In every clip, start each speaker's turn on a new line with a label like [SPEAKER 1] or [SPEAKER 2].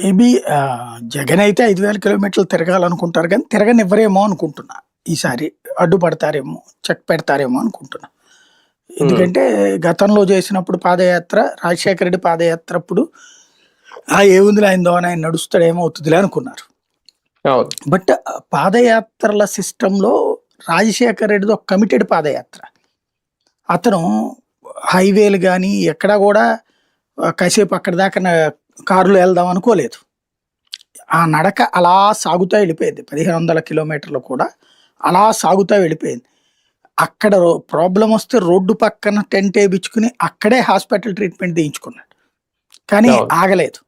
[SPEAKER 1] Maybe Jagan అయితే ఐదు వేల కిలోమీటర్లు తిరగాలనుకుంటారు కానీ తిరగనివ్వరేమో అనుకుంటున్నా. ఈసారి అడ్డుపడతారేమో చెక్ పెడతారేమో అనుకుంటున్నా. ఎందుకంటే గతంలో చేసినప్పుడు పాదయాత్ర రాజశేఖర రెడ్డి పాదయాత్ర అప్పుడు ఆ ఏముందిలే ఆయన దోన ఆయన నడుస్తాడేమో అవుతుందిలే అనుకున్నారు. బట్ పాదయాత్రల సిస్టంలో రాజశేఖర రెడ్డిది ఒక కమిటెడ్ పాదయాత్ర. అతను హైవేలు కానీ ఎక్కడా కూడా కాసేపు అక్కడ దాకా కారులో వెళ్దాం అనుకోలేదు. ఆ నడక అలా సాగుతూ వెళ్ళిపోయింది. పదిహేను వందల కిలోమీటర్లు కూడా అలా సాగుతూ వెళ్ళిపోయింది. అక్కడ ప్రాబ్లం వస్తే రోడ్డు పక్కన టెంట్ వేయించుకుని అక్కడే హాస్పిటల్ ట్రీట్మెంట్ తీయించుకున్నాడు. కానీ. ఆగలేదు.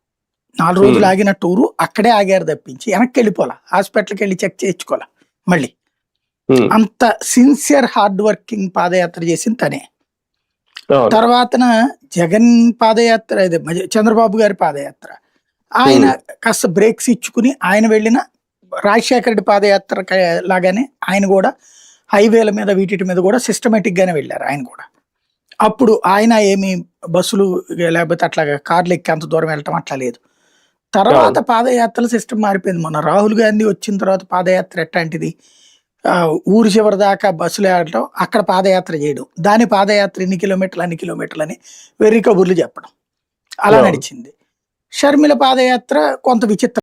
[SPEAKER 1] నాలుగు రోజులు. ఆగిన టూరు అక్కడే ఆగారు తప్పించి వెనక్కి వెళ్ళిపోలా హాస్పిటల్కి వెళ్ళి చెక్ చేయించుకోవాలా మళ్ళీ. అంత సిన్సియర్ హార్డ్ వర్కింగ్ పాదయాత్ర చేసింది తనే. తర్వాతన జగన్ పాదయాత్ర ఇది చంద్రబాబు గారి పాదయాత్ర. ఆయన కాస్త బ్రేక్స్ ఇచ్చుకుని ఆయన వెళ్ళిన రాజశేఖర రెడ్డి పాదయాత్ర లాగానే ఆయన కూడా హైవేల మీద వీటి మీద కూడా సిస్టమేటిక్ గానే వెళ్ళారు ఆయన కూడా. అప్పుడు ఆయన ఏమి బస్సులు లేకపోతే అట్లాగా కార్లు ఎక్కి అంత దూరం వెళ్ళటం అట్లా లేదు. తర్వాత పాదయాత్రల సిస్టమ్ మారిపోయింది. మొన్న రాహుల్ గాంధీ వచ్చిన తర్వాత పాదయాత్ర ఎట్లాంటిది? ఊరి చివరి దాకా బస్సులు వెళ్ళటం అక్కడ పాదయాత్ర చేయడం. దాని పాదయాత్ర ఇన్ని కిలోమీటర్లు అన్ని కిలోమీటర్లు అని వెర్రి కబుర్లు చెప్పడం. అలా. నడిచింది. షర్మిల పాదయాత్ర కొంత విచిత్ర